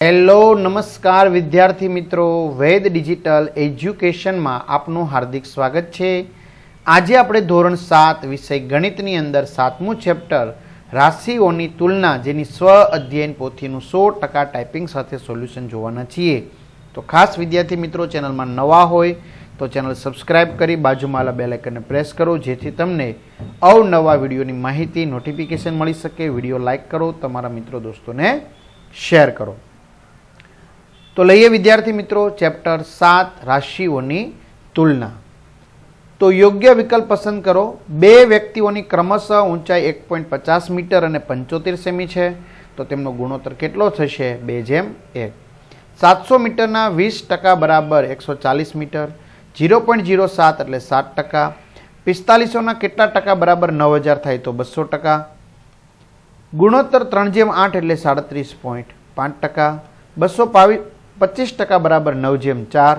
Hello નમસ્કાર વિદ્યાર્થી મિત્રો. વેદ ડિજિટલ એજ્યુકેશનમાં આપનું હાર્દિક સ્વાગત છે. આજે આપણે ધોરણ સાત વિષય ગણિતની અંદર સાતમું ચેપ્ટર રાશિઓની તુલના જેની સ્વ અધ્યયન પોથીનું સો ટકા ટાઈપિંગ સાથે સોલ્યુશન જોવાના છીએ. તો ખાસ વિદ્યાર્થી મિત્રો, ચેનલમાં નવા હોય તો ચેનલ સબસ્ક્રાઇબ કરી બાજુમાં આવેલા બેલ આઇકનને પ્રેસ કરો, જેથી તમને અવનવા વિડીયોની માહિતી, નોટિફિકેશન મળી શકે. વીડિયો લાઇક કરો, તમારા મિત્રો, દોસ્તોને શેર કરો. તો લઈએ વિદ્યાર્થી મિત્રો ચેપ્ટર સાત રાશિઓની તુલના. તો યોગ્ય વિકલ્પ પસંદ કરો. બે વ્યક્તિઓની ક્રમશઃ ઊંચાઈ એક પોઈન્ટ પચાસ મીટર અને પંચોતેર સેમી છે. તો તેમનો ગુણોત્તર કેટલો થશે? બે જેમ એક. સાતસો મીટરના વીસ ટકા બરાબર એકસો ચાલીસ મીટર. ઝીરો પોઈન્ટ ઝીરો સાત એટલે સાત ટકા. પિસ્તાલીસોના કેટલા ટકા બરાબર નવ હજાર થાય તો બસો ટકા. ગુણોત્તર ત્રણ જેમ આઠ એટલે સાડત્રીસ પોઈન્ટ પાંચ ટકા. બસો પાવી પચીસ ટકા બરાબર નવ જેમ ચાર.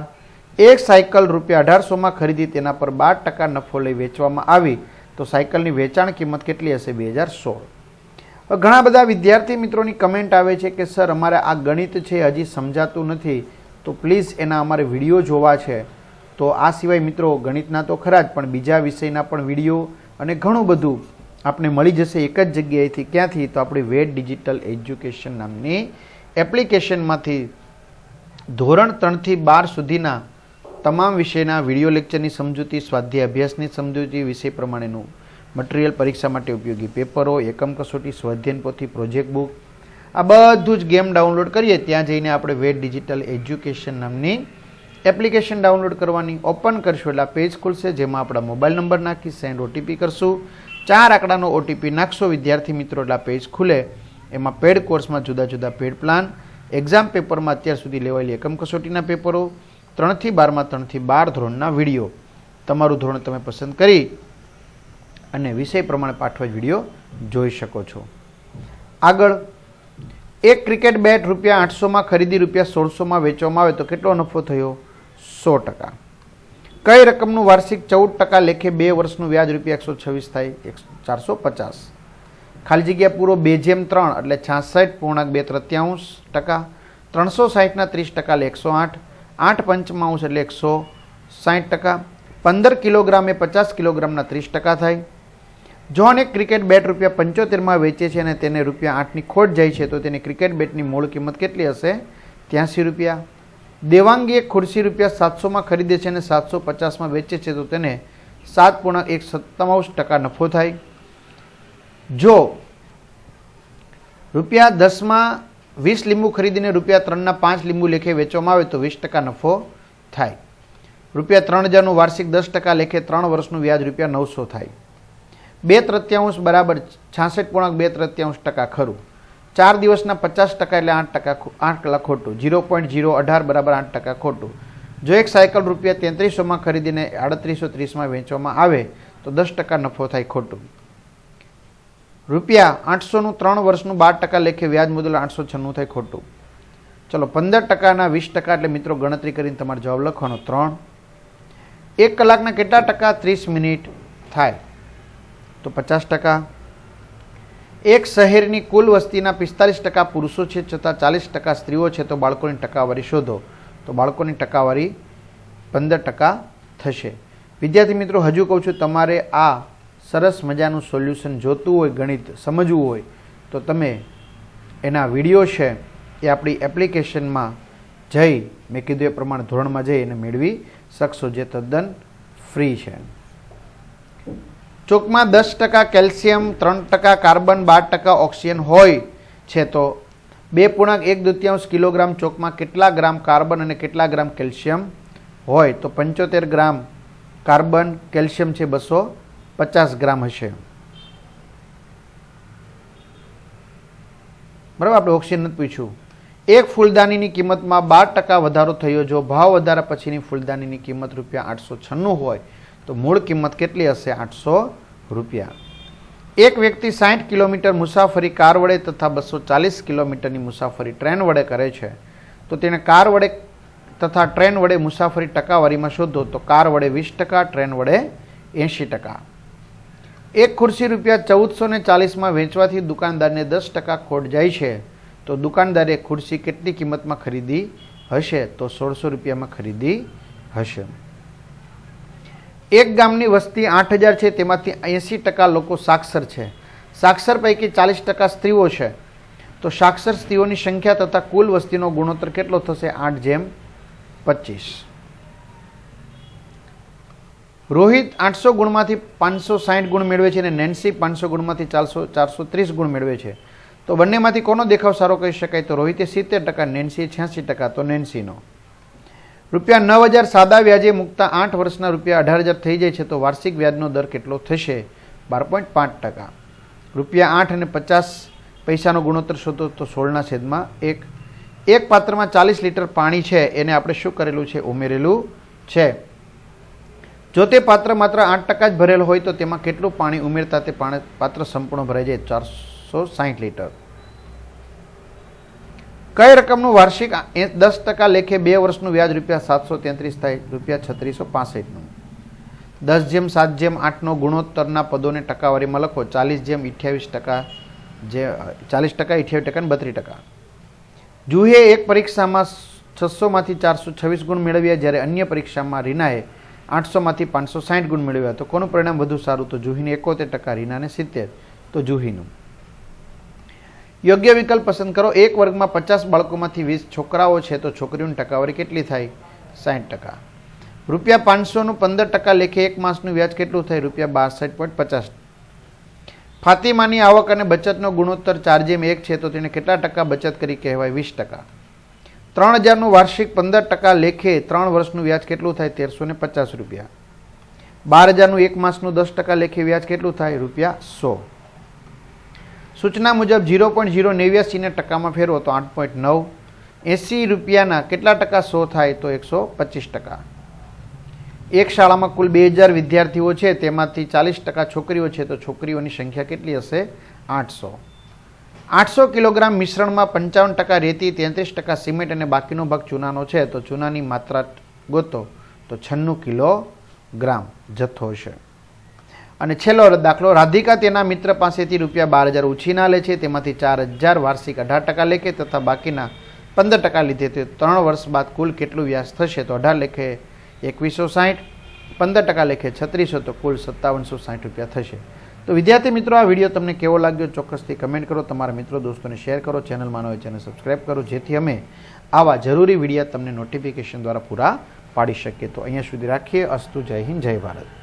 એક સાયકલ રૂપિયા અઢારસોમાં ખરીદી, તેના પર બાર ટકા નફો લઈ વેચવામાં આવી. તો સાયકલની વેચાણ કિંમત કેટલી હશે? બે હજાર સોળ. ઘણા બધા વિદ્યાર્થી મિત્રોની કમેન્ટ આવે છે કે, સર, અમારે આ ગણિત છે, હજી સમજાતું નથી. તો પ્લીઝ એના અમારે વીડિયો જોવા છે. તો આ સિવાય મિત્રો, ગણિતના તો ખરા જ, પણ બીજા વિષયના પણ વીડિયો અને ઘણું બધું આપણે મળી જશે એક જ જગ્યાએથી, ક્યાંથી? તો આપણી વેટ ડિજિટલ એજ્યુકેશન નામની એપ્લિકેશનમાંથી ધોરણ ત્રણથી બાર સુધીના તમામ વિષયના વીડિયો લેક્ચરની સમજૂતી, સ્વાધ્યાય અભ્યાસની સમજૂતી વિષય પ્રમાણેનું મટીરિયલ પરીક્ષા માટે ઉપયોગી પેપરો, એકમ કસોટી, સ્વાધ્યાયન પોથી પ્રોજેક્ટ બુક, આ બધું જ ગેમ ડાઉનલોડ કરીએ ત્યાં જઈને આપણે વેટ ડિજિટલ એજ્યુકેશન નામની એપ્લિકેશન ડાઉનલોડ કરવાની ઓપન કરશું. એટલે પેજ ખુલશે જેમાં આપણા મોબાઈલ નંબર નાખી સેન્ડ ઓટીપી કરશું. ચાર આંકડાનો ઓટીપી નાખશો. વિદ્યાર્થી મિત્રો, એટલે પેજ ખુલે. એમાં પેડ કોર્સમાં જુદા જુદા પેડ પ્લાન એક્ઝામ પેપરમાં અત્યાર સુધી લેવાયેલી એકમ કસોટીના પેપરો, ત્રણથી બારમાં, ત્રણથી બાર ધોરણના વીડિયો. તમારું ધોરણ તમે પસંદ કરી અને વિષય પ્રમાણે પાઠવા વીડિયો જોઈ શકો છો. આગળ, એક ક્રિકેટ બેટ રૂપિયા આઠસોમાં, ખરીદી રૂપિયા સોળસોમાં વેચવામાં આવે તો કેટલો નફો થયો? સો ટકા. કઈ રકમનું વાર્ષિક ચૌદ ટકા લેખે બે વર્ષનું વ્યાજ રૂપિયા એકસો છવ્વીસ થાય ચારસો પચાસ. ખાલી જગ્યા પૂરો બે જેમ ત્રણ, એટલે છાસઠ પૂર્ણાંક બે તૃત્યાંશ ટકા, ત્રણસો સાહીઠના ત્રીસ ટકા એટલે એકસો આઠ આઠ પંચમાંશ એટલે એકસો સાહીઠ ટકા, પંદર કિલોગ્રામ પચાસ કિલોગ્રામના ત્રીસ ટકા થાય. જો અનેક ક્રિકેટ બેટ રૂપિયા પંચોતેરમાં વેચે છે અને તેને રૂપિયા આઠની ખોટ જાય છે, તો તેની ક્રિકેટ બેટની મૂળ કિંમત કેટલી હશે? ત્યાંસી રૂપિયા. દેવાંગીએ ખુરશી રૂપિયા સાતસોમાં ખરીદે છે અને સાતસો પચાસમાં વેચે છે, તો તેને સાત પૂર્ણાંક એક સત્તાવન ટકા નફો થાય. જો રૂપિયા દસમાં વીસ લીંબુ ખરીદીને રૂપિયા ત્રણના પાંચ લીંબુ લેખે વેચવામાં આવે તો વીસ ટકા નફો થાય. રૂપિયા ત્રણ હજારનું વાર્ષિક દસ ટકા લેખે ત્રણ વર્ષનું વ્યાજ રૂપિયા નવસો થાય. બે તૃત્યાંશ બરાબર છાસઠ પૂર્ણાંક બે તૃત્યાંશ ટકા ખરું. ચાર દિવસના પચાસ ટકા એટલે આઠ ટકા આઠ કલાક ખોટું. ઝીરો પોઈન્ટ ઝીરો અઢાર બરાબર આઠ ટકા ખોટું. જો એક સાયકલ રૂપિયા તેત્રીસોમાં ખરીદીને આડત્રીસો ત્રીસમાં વેચવામાં આવે તો દસ ટકા નફો થાય ખોટું. રૂપિયા આઠસોનું ત્રણ વર્ષનું બાર ટકા લેખે વ્યાજ મુદલ આઠસો છન્નું થાય ખોટું. ચલો, પંદર ટકાના વીસ ટકા એટલે મિત્રો ગણતરી કરીને તમારો જવાબ લખવાનો. ત્રણ. એક કલાકના કેટલા ટકા? ત્રીસ મિનિટ થાય. તો પચાસ ટકા. એક શહેરની કુલ વસ્તીના પિસ્તાલીસ ટકા પુરુષો છે છતાં ચાલીસ ટકા સ્ત્રીઓ છે, તો બાળકોની ટકાવારી શોધો. તો બાળકોની ટકાવારી પંદર ટકા થશે. વિદ્યાર્થી મિત્રો, હજુ કહું છું, તમારે આ સરસ મજાનું સોલ્યુશન જોતું હોય, ગણિત સમજવું હોય, તો તમે એના વીડિયો છે એ આપણી એપ્લિકેશનમાં જઈ, મેં કીધું એ પ્રમાણે ધોરણમાં જઈ એને મેળવી શકશો, જે તદ્દન ફ્રી છે. ચોકમાં દસ ટકા કેલ્શિયમ, ત્રણ ટકા કાર્બન, બાર ટકા ઓક્સિજન હોય છે તો બે પૂર્ણાંક એક દૃત્યાંશ કિલોગ્રામ ચોકમાં કેટલા ગ્રામ કાર્બન અને કેટલા ગ્રામ કેલ્શિયમ હોય? તો પંચોતેર ગ્રામ કાર્બન, કેલ્શિયમ છે બસો પચાસ ગ્રામ હશે. બરાબર, આપણે ઓક્સિજન નથી પૂછ્યું એક ફૂલદાનીની કિંમતમાં બાર ટકા વધારો થયો. જો ભાવ વધારા પછીની ફૂલદાનીની કિંમત રૂપિયા આઠસો છન્નું હોય, તો મૂળ કિંમત કેટલી હશે? આઠસો રૂપિયા. એક વ્યક્તિ સાઠ કિલોમીટર મુસાફરી કાર વડે તથા બસો ચાલીસ કિલોમીટરની મુસાફરી ટ્રેન વડે કરે છે, તો તેણે કાર વડે તથા ટ્રેન વડે મુસાફરી ટકાવારીમાં શોધો, તો કાર વડે વીસ ટકા, ટ્રેન વડે એંશી ટકા. એક ખુરશી રૂપિયા ચૌદસો ને ચાલીસમાં વેચવાથી દુકાનદારને દસ ટકા ખોટ જાય છે. તો દુકાનદારે ખુરશી કેટલી કિંમતમાં ખરીદી હશે? તો સોળસો રૂપિયામાં ખરીદી હશે. એક ગામની વસ્તી આઠ હજાર છે, તેમાંથી એંસી ટકા લોકો સાક્ષર છે. સાક્ષર પૈકી ચાલીસ ટકા સ્ત્રીઓ છે. તો સાક્ષર સ્ત્રીઓની સંખ્યા તથા કુલ વસ્તીનો ગુણોત્તર કેટલો થશે? આઠ જેમ પચીસ. રોહિત આઠસો ગુણમાંથી પાંચસો સાઠ ગુણ મેળવે છે અને નેન્સી પાંચસો ગુણમાંથી ચારસો ચારસો ત્રીસ ગુણ મેળવે છે. તો બંનેમાંથી કોનો દેખાવ સારો કહી શકાય? તો રોહિતે સિત્તેર ટકા, નેન્સીએ છ્યાસી ટકા, તો નેન્સીનો. રૂપિયા નવ હજાર સાદા વ્યાજે મૂકતા આઠ વર્ષના રૂપિયા અઢાર હજાર થઈ જાય છે, તો વાર્ષિક વ્યાજનો દર કેટલો થશે? બાર પોઈન્ટ પાંચ ટકા. રૂપિયા આઠ અને પચાસ પૈસાનો ગુણોત્તર શોધો, તો સોળના છેદમાં એક. એક પાત્રમાં ચાલીસ લીટર પાણી છે, એને આપણે શું કરેલું છે? ઉમેરેલું છે. જો તે પાત્ર માત્ર આઠ ટકા જ ભરેલ હોય તો તેમાં કેટલું પાણી ઉમેરતા તે પાત્ર સંપૂર્ણ ભરાઈ જાય? ચારસો સાહીઠ લીટર. કઈ રકમનું વાર્ષિક દસ ટકા લેખે બે વર્ષનું વ્યાજ રૂપિયા સાતસો તેત્રીસ થાય, રૂપિયા છત્રીસો પાસઠનું. દસ જેમ, સાત જેમ, આઠનો ગુણોત્તરના પદોને ટકાવારીમાં લખો. ચાલીસ જેમ, અઠ્યાવીસ ટકા જે ચાલીસ ટકા, અઠ્યાવીસ ટકા અને બત્રીસ ટકા. જુહે એક પરીક્ષામાં છસોમાંથી ચારસો છવ્વીસ ગુણ મેળવ્યા જ્યારે અન્ય પરીક્ષામાં રીનાએ આઠસોમાંથી પાંચસો સાઠ ગુણ મેળવ્યા તો કોનું પરિણામ વધુ સારું? તો જુહીને એકોતેર ટકા, રીનાને સિત્તેર. તો જુહીનું. યોગ્ય વિકલ્પ પસંદ કરો. એક વર્ગમાં પચાસ બાળકોમાંથી વીસ છોકરાઓ છે, તો છોકરીઓની ટકાવારી કેટલી થાય? સાઠ ટકા. રૂપિયા પાંચસોનું પંદર ટકા લેખે એક માસનું વ્યાજ કેટલું થાય? રૂપિયા બાસઠ પોઈન્ટ પચાસ. ફાતિમાની આવક અને બચતનો ગુણોત્તર ચાર જેમ એક છે, તો તેને કેટલા ટકા બચત કરી? કહેવાય વીસ ટકા. ત્રણ હજારનું વાર્ષિક પંદર ટકા લેખે ત્રણ વર્ષનું વ્યાજ કેટલું થાય? તેરસો ને પચાસ રૂપિયા. બાર હજારનું એક માસનું દસ ટકા લેખે વ્યાજ કેટલું થાય? રૂપિયા સો. સૂચના મુજબ ઝીરો પોઈન્ટ ઝીરો નેવ્યાસીને ટકામાં ફેરવો તો આઠ પોઈન્ટ નવ. એંસી રૂપિયાના કેટલા ટકા સો થાય તો એકસો પચીસ ટકા. એક શાળામાં કુલ બે હજાર વિદ્યાર્થીઓ છે, તેમાંથી ચાલીસ ટકા છોકરીઓ છે, તો છોકરીઓની સંખ્યા કેટલી હશે? આઠસો. આઠસો કિલોગ્રામ મિશ્રણમાં પંચાવન ટકા રેતી, તેત્રીસ ટકા સિમેન્ટ અને બાકીનો ભાગ ચૂનાનો છે, તો ચૂનાની માત્રા ગોતો, તો છન્નું કિલોગ્રામ જથ્થો છે. અને છેલ્લો દાખલો, રાધિકા તેના મિત્ર પાસેથી રૂપિયા બાર હજાર ઉછીના લે છે, તેમાંથી ચાર હજાર વાર્ષિક અઢાર ટકા લેખે તથા બાકીના પંદર ટકા લીધે તે ત્રણ વર્ષ બાદ કુલ કેટલું વ્યાજ થશે, તો અઢાર લેખે એકવીસો સાહીઠ, પંદર ટકા લેખે છત્રીસો, તો કુલ સત્તાવનસો સાહીઠ રૂપિયા થશે. તો વિદ્યાર્થી મિત્રો, આ વીડિયો તમને કેવો લાગ્યો ચોક્કસથી કમેન્ટ કરો. તમારા મિત્રો દોસ્તોને શેર કરો. ચેનલમાં હોય ચેનલ સબસ્ક્રાઈબ કરો, જેથી અમે આવા જરૂરી વિડીયા તમને નોટિફિકેશન દ્વારા પૂરા પાડી શકીએ. તો અહીંયા સુધી રાખીએ. અસ્તુ જય હિન્દ, જય ભારત.